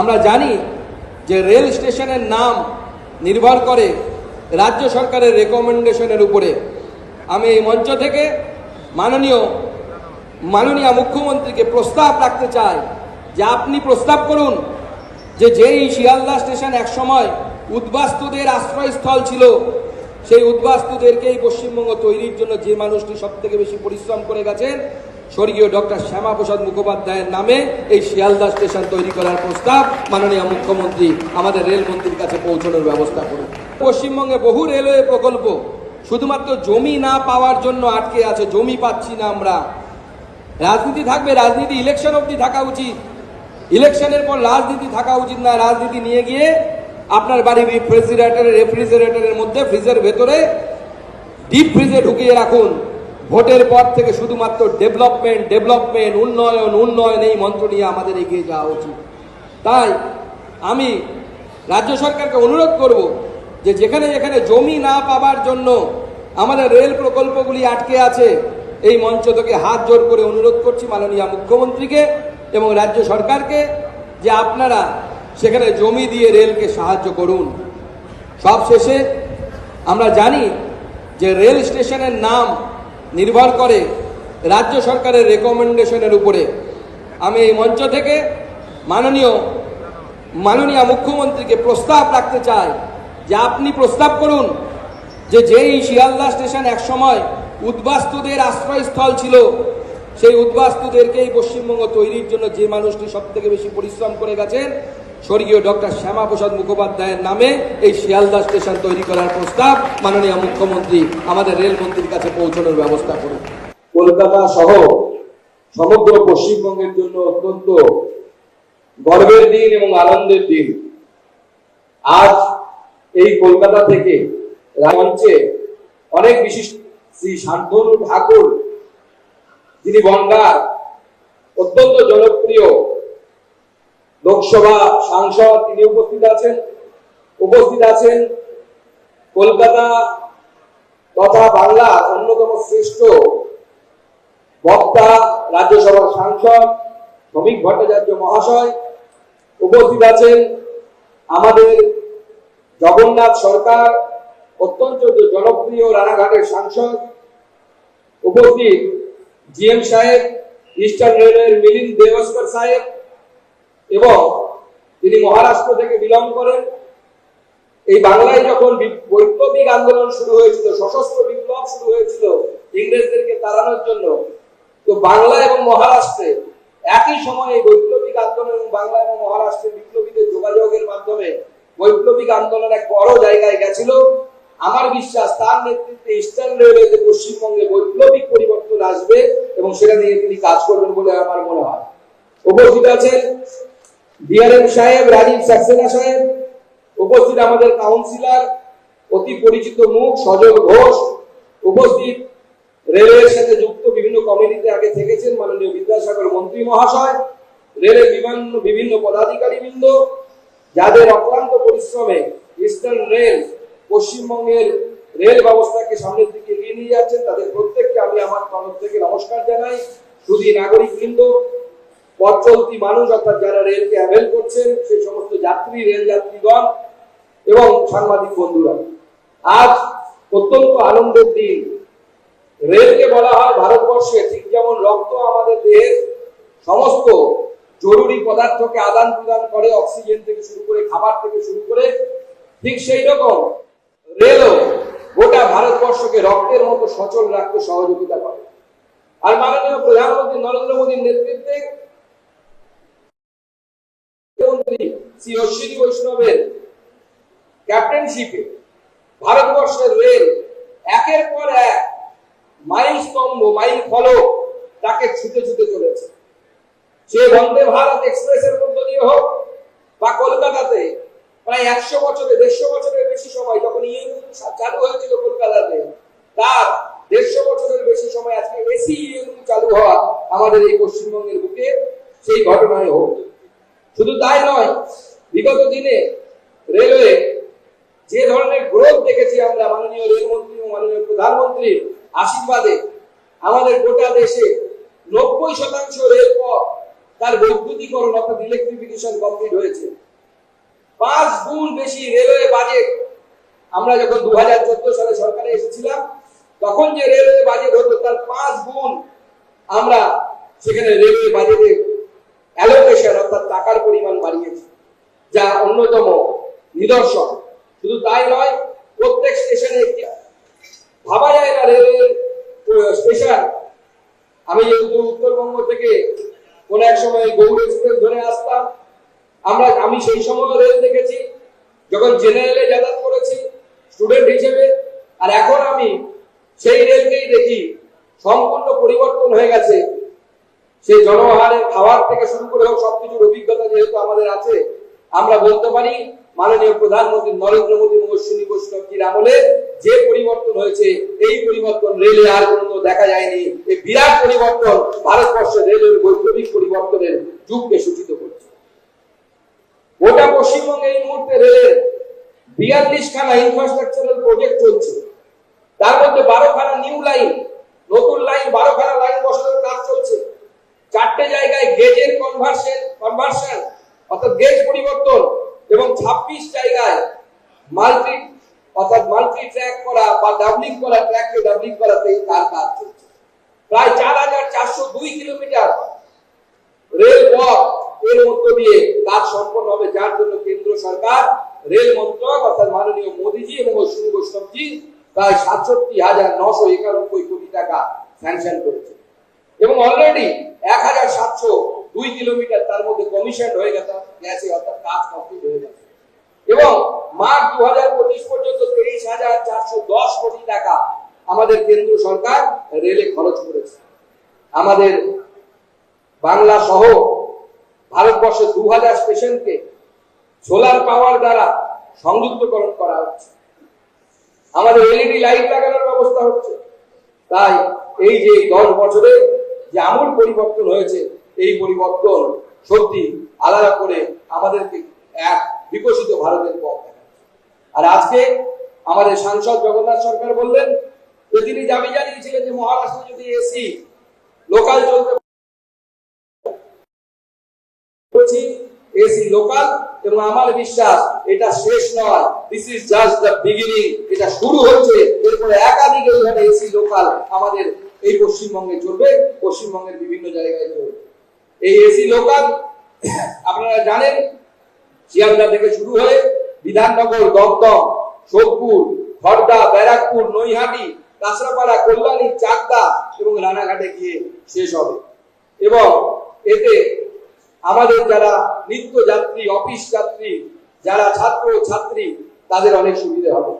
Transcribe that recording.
আমরা জানি যে রেল স্টেশনের নাম নির্ভর করে রাজ্য সরকারের রেকমেন্ডেশনের উপরে। আমি এই মঞ্চ থেকে মাননীয় মাননীয় মুখ্যমন্ত্রীকে প্রস্তাব রাখতে চাই যে আপনি প্রস্তাব করুন যে যেই শিয়ালদা স্টেশন একসময় উদ্বাস্তুদের আশ্রয়স্থল ছিল, সেই উদ্বাস্তুদেরকেই পশ্চিমবঙ্গ তৈরির জন্য যে মানুষটি সব থেকে বেশি পরিশ্রম করে গেছেন স্বর্গীয় ডক্টর শ্যামাপ্রসাদ মুখোপাধ্যায়ের নামে এই শিয়ালদা স্টেশন তৈরি করার প্রস্তাব মাননীয় মুখ্যমন্ত্রী আমাদের রেলমন্ত্রীর কাছে পৌঁছানোর ব্যবস্থা করুন। পশ্চিমবঙ্গে বহু রেলওয়ে প্রকল্প, শুধুমাত্র জমি না পাওয়ার জন্য আটকে আছে, জমি পাচ্ছি না আমরা। রাজনীতি থাকবে, রাজনীতি ইলেকশন অবধি থাকা উচিত। ইলেকশনের পর রাজনীতি থাকা উচিত না, রাজনীতি নিয়ে গিয়ে আপনার বাড়ির রেফ্রিজারেটরের রেফ্রিজারেটরের মধ্যে ফ্রিজের ভেতরে ডিপ ফ্রিজে ঢুকিয়ে রাখুন। ভোটের পর থেকে শুধুমাত্র ডেভেলপমেন্ট ডেভেলপমেন্ট, উন্নয়ন উন্নয়ন এই মন্ত্র নিয়ে আমাদের এগিয়ে যাওয়া উচিত। তাই আমি রাজ্য সরকারকে অনুরোধ করব যে যেখানে যেখানে জমি না পাবার জন্য আমাদের রেল প্রকল্পগুলি আটকে আছে, এই মঞ্চ থেকে হাত জোর করে অনুরোধ করছি মাননীয় মুখ্যমন্ত্রীকে এবং রাজ্য সরকারকে যে আপনারা সেখানে জমি দিয়ে রেলকে সাহায্য করুন। সব শেষে আমরা জানি যে রেল স্টেশনের নাম নির্ভর করে রাজ্য সরকারের রেকমেন্ডেশনের উপরে। আমি এই মঞ্চ থেকে মাননীয় মাননীয় মুখ্যমন্ত্রীকে প্রস্তাব রাখতে চাই যে আপনি প্রস্তাব করুন যে যেই শিয়ালদা স্টেশন একসময় উদ্বাস্তুদের আশ্রয়স্থল ছিল, সেই উদ্বাস্তুদেরকেই পশ্চিমবঙ্গ তৈরির জন্য যে মানুষটি সব থেকে বেশি পরিশ্রম করে গেছেন স্বর্গীয় ডক্টর শ্যামাপ্রসাদ মুখোপাধ্যায়ের নামে এই শিয়ালদা স্টেশন তৈরি করার প্রস্তাব মাননীয় মুখ্যমন্ত্রী আমাদের রেলমন্ত্রীর কাছে পৌঁছানোর ব্যবস্থা করুন। কলকাতা সহ সমগ্র পশ্চিমবঙ্গের জন্য অত্যন্ত গর্বের দিন এবং আনন্দের দিন। আজ এই কলকাতা থেকে মঞ্চে অনেক বিশিষ্ট শ্রী শান্তনু ঠাকুর, যিনি বনগার অত্যন্ত জনপ্রিয় লোকসভা সাংসদ তিনি উপস্থিত আছেন। উপস্থিত আছেন কলকাতা তথা বাংলার অন্যতম শ্রেষ্ঠ বক্তা, রাজ্যসভার সাংসদ, শ্রমিক ভট্টাচার্য মহাশয়। উপস্থিত আছেন আমাদের জগন্নাথ সরকার, অত্যন্ত জনপ্রিয় রানাঘাটের সাংসদ। উপস্থিত জিএম সাহেব, ইস্টার্ন রেলওয়ের মিলিন্দ দেবস্কর সাহেব। এবং তিনি মহারাষ্ট্র থেকে বিলং করেন। এই বাংলায় যখন বৈপ্লবিক আন্দোলন শুরু হয়েছিল, সশস্ত্র বিপ্লব শুরু হয়েছিল ইংরেজদেরকে তাড়ানোর জন্য, তো বাংলা এবং মহারাষ্ট্রে একই সময়ে বৈপ্লবিক আন্দোলন এবং বাংলা এবং মহারাষ্ট্রের বিপ্লবীদের যোগাযোগের মাধ্যমে বৈপ্লবিক আন্দোলন এক বড় জায়গায় গেছিল। আমার বিশ্বাস, তার নেতৃত্বে ইস্টার্ন রেলওয়েতে পশ্চিমবঙ্গে বৈপ্লবিক পরিবর্তন আসবে এবং সেটা নিয়ে তিনি কাজ করবেন বলে আমার মনে হয়। উপস্থিত আছেন ডিআরএম সাহেব, রাজীব সাক্সেনা সাহেব, উপস্থিত আমাদের কাউন্সিলর, অতি পরিচিত মুখ, সজল ঘোষ, উপস্থিত রেলের সাথে যুক্ত বিভিন্ন কমিটিতে আগে থেকেছেন মাননীয় বিদ্যাসাগর মন্ত্রী মহাশয়, রেলের বিভিন্ন বিভিন্ন পদাধিকারী বৃন্দ যাদের অক্লান্ত পরিশ্রমে ইস্টার্ন রেল পশ্চিমবঙ্গের রেল ব্যবস্থাকে সামনের দিকে এগিয়ে নিয়ে যাচ্ছেন, তাদের প্রত্যেককে আমি আমার তরফ থেকে নমস্কার জানাই। শুধু নাগরিক বৃন্দ পথ চলতি মানুষ অর্থাৎ যারা রেলকে অ্যাভেল করছেন, সেই সমস্ত যাত্রী, রেল যাত্রীগণ এবং সাংবাদিক বন্ধুরা, আজ অত্যন্ত আনন্দের দিন। রেলকে বলা হয় ভারতবর্ষে ঠিক যেমন রক্ত আমাদের দেহের সমস্ত জরুরি পদার্থকে আদান প্রদান করে, অক্সিজেন থেকে শুরু করে, খাবার থেকে শুরু করে, ঠিক সেই রকম রেলও গোটা ভারতবর্ষকে রক্তের মতো সচল রাখতে সহযোগিতা করে। আর মাননীয় প্রধানমন্ত্রী নরেন্দ্র মোদীর নেতৃত্বে মুখ্যমন্ত্রী শ্রী বৈষ্ণবের ক্যাপ্টেনশিপে ভারতবর্ষের রেল একের পর এক মাইল স্তম্ভ মাইল ফলক তাকে ছুটে ছুটে চলেছে। সে বন্দে ভারত এক্সপ্রেসের মধ্য দিয়ে হোক বা কলকাতাতে প্রায় একশো বছরে, দেড়শো বছরের বেশি সময় যখন ইএমইউ চালু হয়েছিল কলকাতাতে, তার দেড়শো বছরের বেশি সময় আজকে এসি ইএমইউ চালু হওয়া আমাদের এই পশ্চিমবঙ্গের বুকে সেই ঘটনায় হোক। শুধু তাই নয় বিগত দিনে রেলওয়ে যে ধরনের গ্রোথ দেখেছি আমরা মাননীয় রেলমন্ত্রী ও মাননীয় প্রধানমন্ত্রীর আশীর্বাদে, আমাদের গোটা দেশে নব্বই শতাংশ রেলপথ তার বৈদ্যুতিকরণ অর্থাৎ ইলেকট্রিফিকেশন কমপ্লিট হয়েছে। পাঁচ গুণ বেশি রেলওয়ে বাজেট আমরা যখন দু হাজার চোদ্দ সালে সরকারে এসেছিলাম, তখন যে রেলওয়ে বাজেট হতো তার পাঁচ গুণ আমরা সেখানে রেলওয়ে বাজেটে অ্যালোকেশন অর্থাৎ টাকার পরিমাণ বাড়িয়েছি। যা অন্যতম নিদর্শন। শুধু তাই নয়, প্রত্যেক স্টেশনে একটি ভাবা যায় না রেলের স্টেশন। আমি যেহেতু উত্তরবঙ্গ থেকে কোন এক সময় গৌড় এক্সপ্রেস ধরে আসতাম, আমরা, আমি সেই সময় রেল দেখেছি, যখন জেনারেলে যাতায়াত করেছি, স্টুডেন্ট হিসেবে, আর এখন আমি সেই রেলকেই দেখি, সম্পূর্ণ পরিবর্তন হয়ে গেছে। সেই জনহারের খাবার থেকে শুরু করে হোক সবকিছুর অভিজ্ঞতা যেহেতু আমাদের আছে আমরা বলতে পারি, মাননীয় প্রধানমন্ত্রী নরেন্দ্র মোদী অশ্বিনী বৈষ্ণবজির আমলে যে পরিবর্তন হয়েছে, এই পরিবর্তন রেলে আর কোনো দেখা যায়নি। এই বিরাট পরিবর্তন ভারতবর্ষে রেলের বৈপ্লবিক পরিবর্তনের যুগকে সূচিত করছে। গোটা পশ্চিমবঙ্গে এই মুহূর্তে রেলের বিয়াল্লিশ খানা ইনফ্রাস্ট্রাকচারাল প্রজেক্ট চলছে। তার মধ্যে বারো খানা নিউ লাইন নতুন লাইন বারো খানা লাইন বসানোর কাজ চলছে। চারটে জায়গায় গেজের কনভার্সন কনভার্সন অর্থাৎ গেজ পরিবর্তন এবং ছাব্বিশ জায়গায় মাল্টি, অর্থাৎ মাল্টি ট্র্যাক করা বা ডাবলিং করা ট্র্যাককে ডাবলিং করাতে তার কাজ চলছে। প্রায় চার হাজার চারশো দুই কিলোমিটার রেল পথ এর মধ্য দিয়ে কাজ সম্পন্ন হবে, যার জন্য কেন্দ্র সরকার, রেল মন্ত্রক, অর্থাৎ মাননীয় মোদীজি এবং অশ্বিনী বৈষ্ণবজি প্রায় সাতষট্টি হাজার নশো একানব্বই কোটি টাকা স্যাংশন করেছে। এবং অলরেডি এক হাজার সাতশো দুই কিলোমিটার তার মধ্যে কমিশন হয়ে গেছে গেছে অর্থাৎ কাজ কমপ্লিট হয়ে গেছে। এবং মার্চ দু হাজার পঁচিশ পর্যন্ত তেইশ হাজার চারশো দশ কোটি টাকা আমাদের কেন্দ্র সরকার রেলে খরচ করেছে। আমাদের বাংলা সহ ভারতবর্ষে দু হাজার স্টেশনকে সোলার পাওয়ার দ্বারা সংযুক্তকরণ করা হচ্ছে। আমাদের এলইডি লাইট লাগানোর ব্যবস্থা হচ্ছে। তাই এই যে দশ বছরে যে আমূল পরিবর্তন হয়েছে এই পরিবর্তন সত্যি আলাদা করে আমাদেরকে এক বিকশিত ভারতের পথ আর আজকে আমাদের সাংসদ জগন্নাথ সরকার বললেন যে তিনি দাবি জানিয়েছিলেন যে মহারাষ্ট্রে যদি এসি লোকাল চলতে এসি লোকাল এবং আমার বিশ্বাস এটা শেষ নয়। This is just the beginning এটা শুরু হচ্ছে এরপরে একাধিক এইভাবে এসি লোকাল আমাদের এই পশ্চিমবঙ্গে চলবে। পশ্চিমবঙ্গের বিভিন্ন জায়গায় চলবে। এই এসি লোকাল আপনারা জানেন, শিয়ালদা থেকে শুরু হয়ে বিধাননগর, দমদম, সোদপুর খড়দা ব্যারাকপুর, নৈহাটি, কাঁচরাপাড়া, কল্যাণী, চাকদা এবং রানাঘাটে গিয়ে শেষ হবে। এবং এতে আমাদের যারা নিত্য যাত্রী, অফিস যাত্রী, যারা ছাত্র ছাত্রী, তাদের অনেক সুবিধা হবে।